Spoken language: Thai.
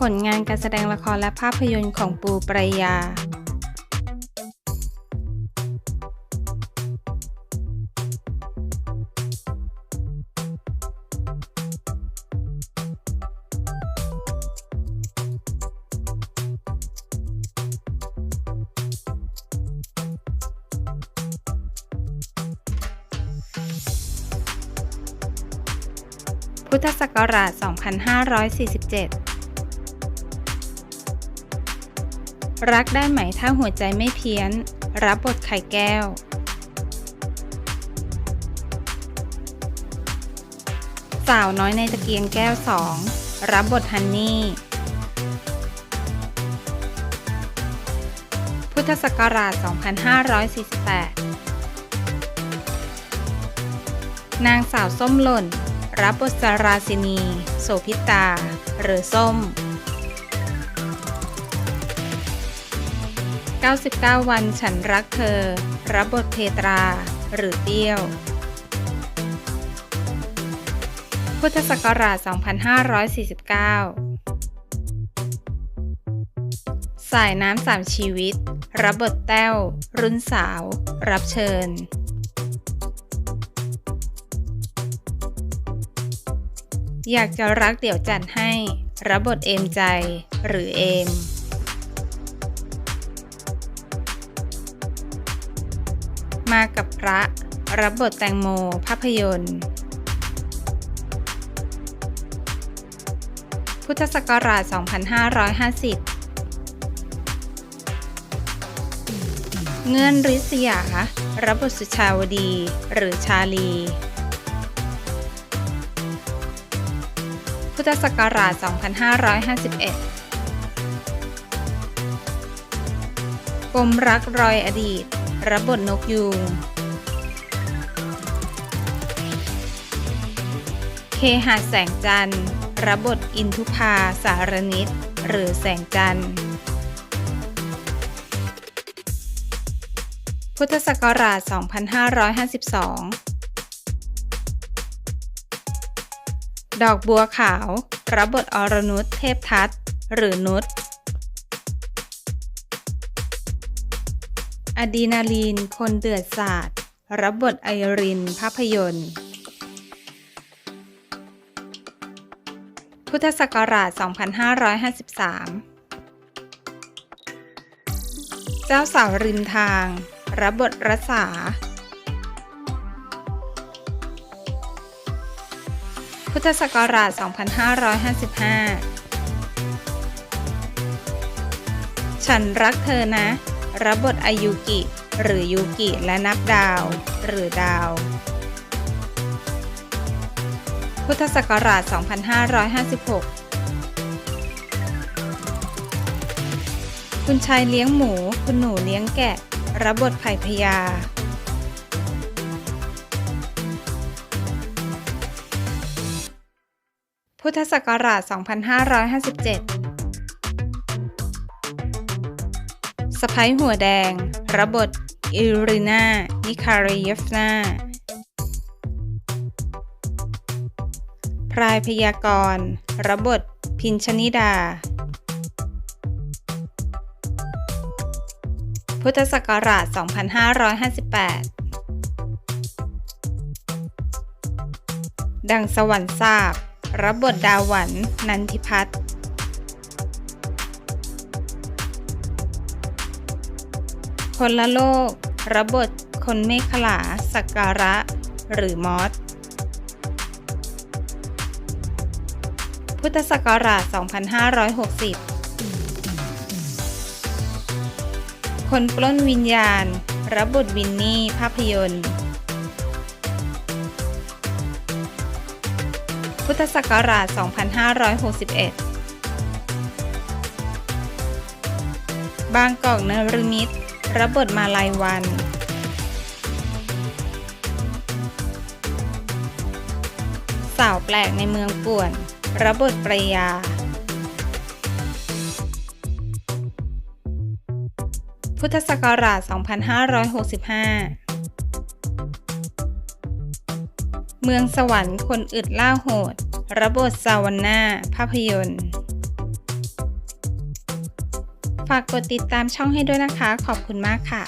ผลงานการแสดงละครและภาพยนตร์ของปูปรายาพุทธศักราช 2547 รักได้ไหมถ้าหัวใจไม่เพี้ยน รับบทไข่แก้ว สาวน้อยในตะเกียงแก้วสองรับบทฮันนี่ พุทธศักราช 2548 นางสาวส้มหล่น รับบทสาราสินี โสพิตา หรือส้ม 99 วันฉันรักเธอ รับบทเพตรา หรือเปรี้ยว พุทธศักราช 2549 สายน้ำสามชีวิต รับบทแต้ว รุ่นสาว รับเชิญอยากจะรักเดี๋ยวจัดให้ รับบทเอมใจ หรือเอม มากับพระ รับบทแตงโม ภาพยนตร์ พุทธศักราช 2550 เงื่อนริษยา รับบทสุชาวดี หรือชาลี พุทธศักราช 2551ปมรักรอยอดีต รับบทนกยูงเคหาแสงจันทร์ รับบทอินทุภาสารนิต หรือแสงจันทร์ พุทธศักราช 2552 ดอกบัวขาว รับบทอรนุชเทพทัตหรือนุช อดีนาลีน คนเดือดศาสตร์รับบทไอริน ภาพยนตร์ พุทธศักราช 2553 เจ้าสาวริมทาง รับบทรัษา พุทธศักราช 2555 ฉันรักเธอนะ รับบทอายุกิ หรือยูกิและนับดาว หรือดาว พุทธศักราช 2556คุณชายเลี้ยงหมู คุณหนูเลี้ยงแกะ รับบทไผ่พยา พุทธศักราช 2557 สไปหัวแดง รับบทอิรินานิคารเยฟนาพรายพยากรณ์รับบทพินชนิดา พุทธศักราช 2558 ดังสวรรค์ทราบ รับบทดาวหวันนันทิพัฒน์ คนละโลกรับบท คนเมฆลาสักการะ หรือมอสพุทธศักราช 2560 คนปล้นวิญญาณ รับบทวินนี่ ภาพยนตร์ พุทธศักราช 2561 บางกอกนรมิตร รับบทมาลายวัน สาวแปลกในเมืองป่วนรับบทปรยา พุทธศักราช 2565เมืองสวรรค์คนอึดล่าโหดรับบทซาวนนาภาพยนตร์ ฝากกดติดตามช่องให้ด้วยนะคะ ขอบคุณมากค่ะ